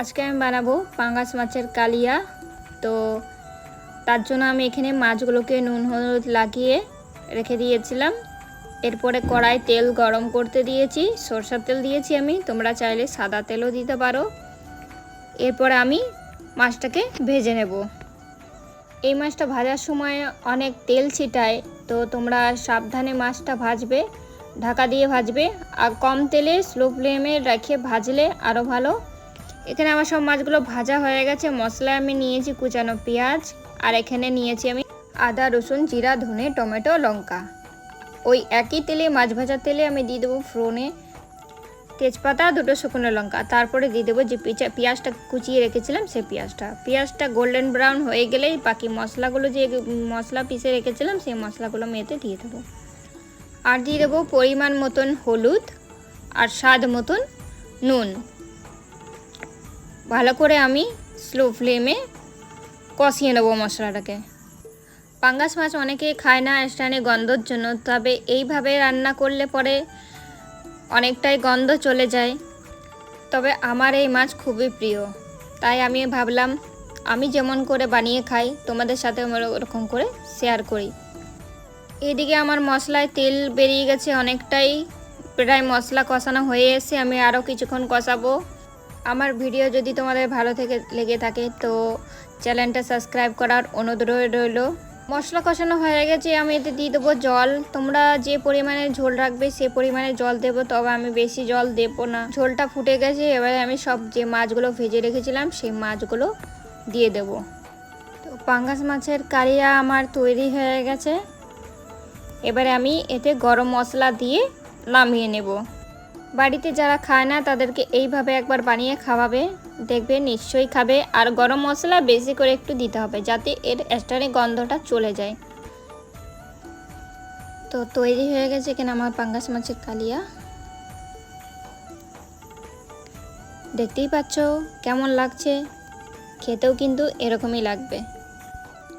আজকে আমি বানাবো পাঙ্গাস মাছের কালিয়া। তো তার জন্য আমি এখানে মাছগুলোকে নুন, হলুদ লাগিয়ে রেখে দিয়েছিলাম। এরপরে কড়াই তেল গরম করতে দিয়েছি। সরষার তেল দিয়েছি আমি। তোমরা চাইলে সাদা তেলও দিতে পারো। এরপরে আমি মাছটাকে ভেজে নেব। এই মাছটা ভাজার সময় অনেক তেল ছিটায়, তো তোমরা সাবধানে মাছটা ভাজবে, ঢাকা দিয়ে ভাজবে। আর কম তেলে, স্লো ফ্লেমে রেখে ভাজলে আরও ভালো। এখানে আমার সব মাছগুলো ভাজা হয়ে গেছে। মশলায় আমি নিয়েছি কুচানো পেঁয়াজ, আর এখানে নিয়েছি আমি আদা, রসুন, জিরা, ধনে, টমেটো, লঙ্কা। ওই একই তেলে, মাছ ভাজার তেলে আমি দিয়ে দেবো ফোড়নে তেজপাতা, দুটো শুকনো লঙ্কা। তারপরে দিয়ে দেবো যে পিচা, পেঁয়াজটা কুচিয়ে রেখেছিলাম সেই পেঁয়াজটা। পেঁয়াজটা গোল্ডেন ব্রাউন হয়ে গেলেই বাকি মশলাগুলো যে মশলা পিষে রেখেছিলাম, সেই মশলাগুলো মেয়েতে দিয়ে দেবো। আর দিয়ে দেবো পরিমাণ মতন হলুদ আর স্বাদ মতন নুন। ভালো করে আমি স্লো ফ্লেমে কষিয়ে নেব মশলাটাকে। পাঙ্গাস মাছ অনেকে খায় না স্টানে গন্ধর জন্য, তবে এইভাবে রান্না করলে পরে অনেকটাই গন্ধ চলে যায়। তবে আমার এই মাছ খুবই প্রিয়, তাই আমি ভাবলাম আমি যেমন করে বানিয়ে খাই, তোমাদের সাথে ওরকম করে শেয়ার করি। এদিকে আমার মশলায় তেল বেরিয়ে গেছে, অনেকটাই প্রায় মশলা কষানো হয়ে এসে আমি আরও কিছুক্ষণ কষাবো। আমার ভিডিও যদি তোমাদের ভালো থেকে লেগে থাকে, তো চ্যানেলটা সাবস্ক্রাইব করার অনুরোধ রইল। মশলা কষানো হয়ে গেছে, আমি এতে দিয়ে দেবো জল। তোমরা যে পরিমাণে ঝোল রাখবে, সে পরিমাণে জল দেবো, তবে আমি বেশি জল দেবো না। ঝোলটা ফুটে গেছে, এবারে আমি সব যে মাছগুলো ভেজে রেখেছিলাম, সেই মাছগুলো দিয়ে দেবো। তো পাঙ্গাস মাছের কারিয়া আমার তৈরি হয়ে গেছে। এবারে আমি এতে গরম মশলা দিয়ে নামিয়ে নেব। বাড়িতে যারা খায় না, তাদেরকে এইভাবে একবার বানিয়ে খাওয়াবে। দেখবে নিশ্চয়ই খাবে। আর গরম মশলা বেশি করে একটু দিতে হবে, যাতে এর এক্সট্রানি গন্ধটা চলে যায়। তো তৈরি হয়ে গেছে এখানে আমার পাঙ্গাস মাছের কালিয়া। দেখতেই পাচ্ছ কেমন লাগছে। খেতেও কিন্তু এরকমই লাগবে।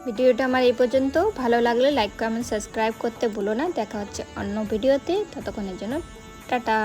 ভিডিওটা আমার এই পর্যন্ত। ভালো লাগলে লাইক কমেন্ট সাবস্ক্রাইব করতে ভুলো না। দেখা হচ্ছে অন্য ভিডিওতে। ততক্ষণের জন্য টাটা।